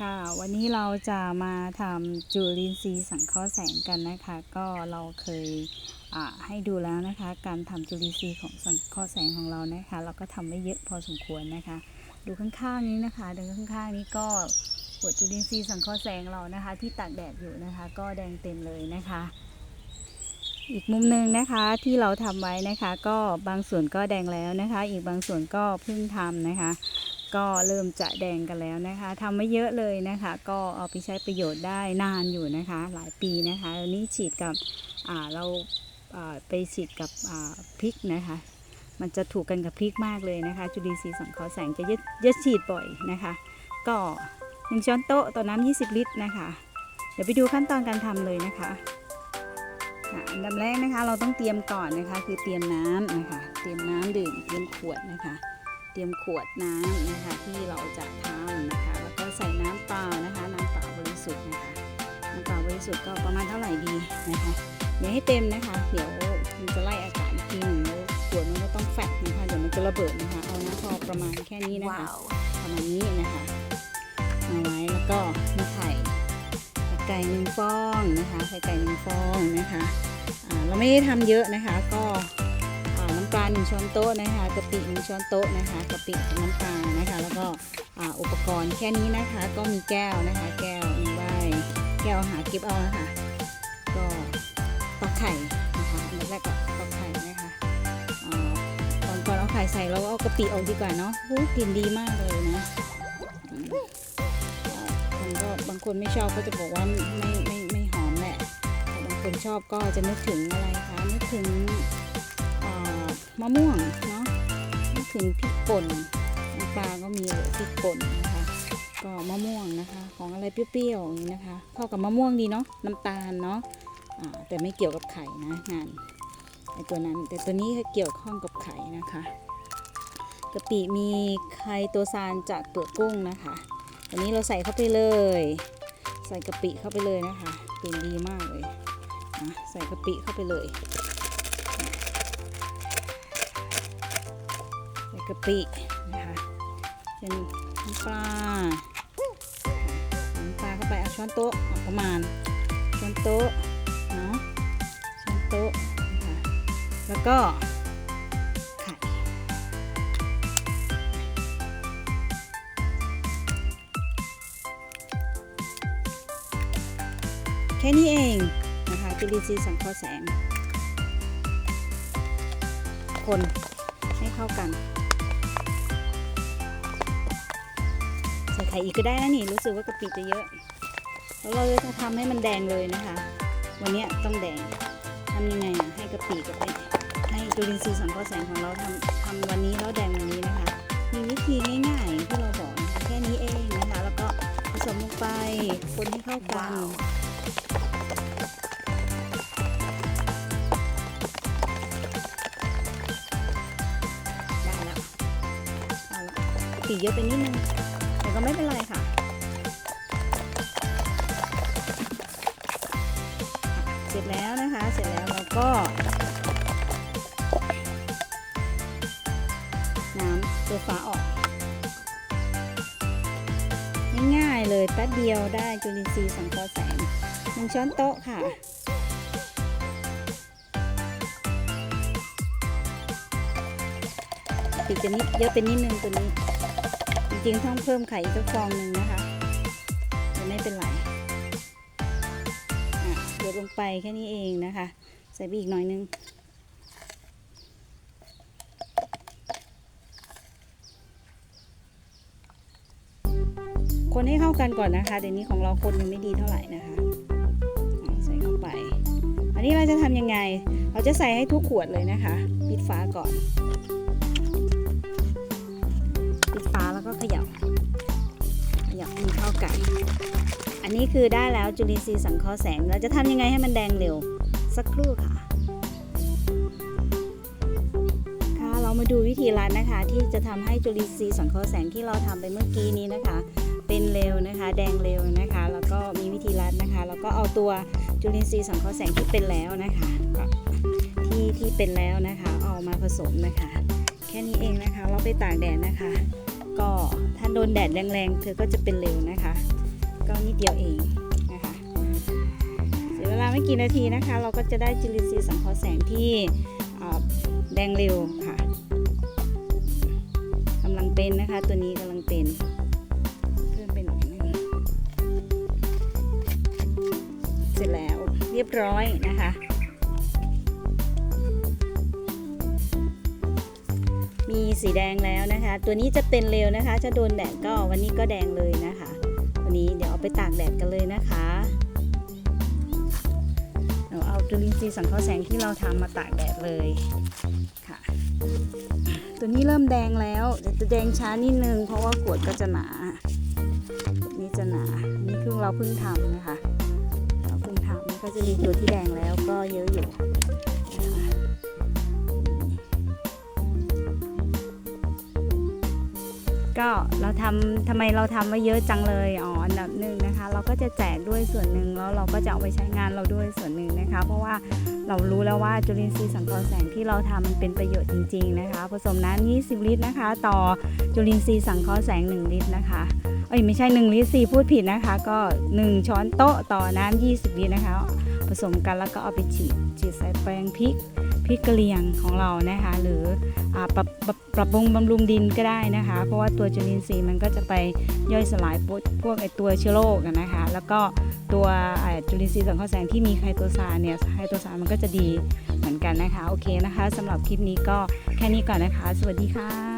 ค่ะวันนี้เราจะมาทำจุลินทรีย์สังเคราะห์แสงกันนะคะ ก็เราเคยให้ดูแล้วนะคะ การทำจุลินทรีย์ของสังเคราะห์แสงของเรานะคะ เราก็ทำไม่เยอะพอสมควรนะคะ ดูข้างๆนี้นะคะดูข้างๆนี้ก็หัวจุลินทรีย์สังเคราะห์แสงเรานะคะ ที่ตากแดดอยู่นะคะ ก็แดงเต็มเลยนะคะ อีกมุมหนึ่งนะคะที่เราทำไว้นะคะ ก็บางส่วนก็แดงแล้วนะคะ อีกบางส่วนก็เพิ่งทำนะคะ ก็เริ่มจะแดงกันแล้วนะคะทำไม่เยอะเลยนะคะ ก็เอาไปใช้ประโยชน์ได้นานอยู่นะคะ หลายปีนะคะอันนี้ฉีดกับเราไปฉีดกับพริกนะคะ มันจะถูกกันกับพริกมากเลยนะคะ จุลินทรีย์สังเคราะห์แสงจะเยอะเยอะฉีดบ่อยนะคะ ก็หนึ่งช้อนโต๊ะต่อน้ำ20 ลิตรนะคะ เดี๋ยวไปดูขั้นตอนการทำเลยนะคะอะอันดับแรกนะคะเราต้องเตรียมก่อนนะคะ คือเตรียมน้ำนะคะ เตรียมน้ำดื่มเตรียมขวดนะคะ เตรียมขวดน้ำนะคะที่เราจะทำนะคะ แล้วก็ใส่น้ำเปล่านะคะ น้ำเปล่าบริสุทธิ์นะคะ น้ำเปล่าบริสุทธิ์ก็ประมาณเท่าไหร่ดีนะคะอย่าให้เต็มนะคะ เดี๋ยวมันจะไล่อากาศอีกทีหนึ่งแล้วขวดมันก็ต้องแฟบนะคะ เดี๋ยวมันจะระเบิดนะคะ เอานะพอประมาณแค่นี้นะคะ ประมาณนี้นะคะเอาไว้แล้วก็มีไข่ไก่หนึ่งฟองนะคะ ไข่ไก่หนึ่งฟองนะคะอ่าเราไม่ได้ทำเยอะนะคะ ก็อ่าน้ำ ปลาหนึ่งช้อนโต๊ะนะคะกะปิหนึ่งช้อนโต๊ะนะคะกะปิกับน้ำปลานะคะ แล้วก็อุปกรณ์แค่นี้นะคะ ก็มีแก้วนะคะ แก้วใบแก้วหาเก็บเอานะคะก็ตอกไข่นะคะอันดับแรกก็ตอกไข่นะคะอ่าก่อนก่อนเอาไข่ใส่เราก็เอากะปิออกดีกว่าเนาะกลิ่นดีมากเลยนะคนก็บางคนไม่ชอบก็จะบอกว่าไม่ไม่ไม่หอมแหละบางคนชอบก็จะนึกถึงอะไรคะนึกถึงะม่วงเนาะถึงพริกป่นปลาก็มีเลยพริกป่นนะคะก็มะม่วงนะคะ ของอะไรเปรี้ยวๆอย่างนี้นะคะเข้ากับมะม่วงดีเนาะน้ำตาลเนาะแต่ไม่เกี่ยวกับไข่นะงานไอตัวนั้น แต่ตัวนี้เกี่ยวข้องกับไข่นะคะกะปิมีไข่ตัวซานจากเปลือกกุ้งนะคะอันนี้เราใส่เข้าไปเลย ใส่กะปิเข้าไปเลยนะคะเป็นดีมากเลยนะใส่กะปิเข้าไปเลย กะปินะคะเป็นน้ำปลาน้ำปลาเข้าไปเอาช้อนโต๊ะประมาณช้อนโต๊ะเนาะช้อนโต๊ะนะคะแล้วก็ไข่แค่นี้เองนะคะจุลินทรีย์สังเคราะห์แสงคนให้เข้ากัน ส่อีกก็ได้นะนี่รู้สึกว่ากะปิจะเยอะแล้วเราจะทำให้มันแดงเลยนะคะ วันนี้ต้องแดงทำยังไงอะให้กะปิกับไอ้ให้จุลินทรีย์สังเคราะห์แสงของเราทำทำวันนี้แล้วแดงวันนี้นะคะ มีวิธีง่ายๆที่เราบอกนะคะแค่นี้เองนะคะ แล้วก็ผสมลงไปคนให้เข้ากันได้แล้วเอาละปีเยอะไปนิดนึง ก็ไม่เป็นไรค่ะ เสร็จแล้วนะคะ เสร็จแล้วเราก็น้ำตัวฟ้าออก ง่ายๆเลยแป๊บเดียวได้จุลินทรีย์สังเคราะห์แสงหนึ่งช้อนโต๊ะค่ะติดจะนิดเยอะเป็นนิดนึงตัวนี้ ริงๆต้องเพิ่มไข่อีกสักฟองหนึ่งนะคะแต่ไม่เป็นไรอะเดี๋ยวลงไปแค่นี้เองนะคะ ใส่ไปอีกหน่อยนึงคนให้เข้ากันก่อนนะคะเดี๋ยวนี้ของเราคนยังไม่ดีเท่าไหร่นะคะอะใส่เข้าไป อันนี้เราจะทำยังไง เราจะใส่ให้ทุกขวดเลยนะคะ ปิดฝาก่อน นี้คือได้แล้วจุลินทรีย์สังเคราะห์แสง เราจะทำยังไงให้มันแดงเร็ว สักครู่ค่ะ ค่ะ เรามาดูวิธีรัดนะคะ ที่จะทำให้จุลินทรีย์สังเคราะห์แสงที่เราทำไปเมื่อกี้นี้นะคะ เป็นเร็วนะคะ แดงเร็วนะคะ แล้วก็มีวิธีรัดนะคะ แล้วก็เอาตัวจุลินทรีย์สังเคราะห์แสงที่เป็นแล้วนะคะก็ที่ที่เป็นแล้วนะคะ เอามาผสมนะคะ แค่นี้เองนะคะ เราไปตากแดดนะคะ ก็ถ้าโดนแดดแรงๆ เธอก็จะเป็นเร็วนะคะ ก็นิดเดียวเองนะคะเสียเวลาไม่กี่นาทีนะคะ เราก็จะได้จุลินทรีย์สังเคราะห์แสงที่แดงเร็วค่ะกำลังเป็นนะคะตัวนี้กำลังเป็นเพิ่มไปหน่อยนึงเสร็จแล้วเรียบร้อยนะคะมีสีแดงแล้วนะคะ ตัวนี้จะเป็นเร็วนะคะ จะโดนแดดก็วันนี้ก็แดงเลยนะคะ นี้เดี๋ยวเอาไปตากแดดกันเลยนะคะเราเอาจุลินทรีย์สังเคราะห์แสงที่เราทำมาตากแดดเลยค่ะ ตัวนี้เริ่มแดงแล้วจะแดงช้านิดนึงเพราะว่ากวดก็จะหนาขวดนี้จะหนา นี่คือเราเพิ่งทำนะคะ เราเพิ่งทำก็จะมีตัวที่แดงแล้วก็เยอะอยู่ ก็เราทำทำไมเราทำมาเยอะจังเลยอ๋ออันดับหนึ่งนะคะ เราก็จะแจกด้วยส่วนหนึ่งแล้วเราก็จะเอาไปใช้งานเราด้วยส่วนหนึ่งนะคะ เพราะว่าเรารู้แล้วว่าจุลินทรีย์สังเคราะห์แสงที่เราทำมันเป็นประโยชน์จริง ๆนะคะ ผสมน้ำ20 ลิตรนะคะ ต่อจุลินทรีย์สังเคราะห์แสง 1 ลิตรนะคะเอ้ยไม่ใช่ 1 ลิตรสพูดผิดนะคะ ก็ 1 ช้อนโต๊ะต่อน้ำ20 ลิตรนะคะ ผสมกันแล้วก็เอาไปฉีดฉีดใส่แปลงพริก พริกกะเหรี่ยงของเรานะคะ หรืออปรับปรับปรับปรุงบำรุงดินก็ได้นะคะ เพราะว่าตัวจุลินทรีย์มันก็จะไปย่อยสลายพวกไอตัวเชื้อโรคนะคะ แล้วก็ตัวจุลินทรีย์สังเคราะห์แสงที่มีไคโตซานเนี่ยไคโตซานมันก็จะดีเหมือนกันนะคะ โอเคนะคะสำหรับคลิปนี้ก็แค่นี้ก่อนนะคะ สวัสดีค่ะ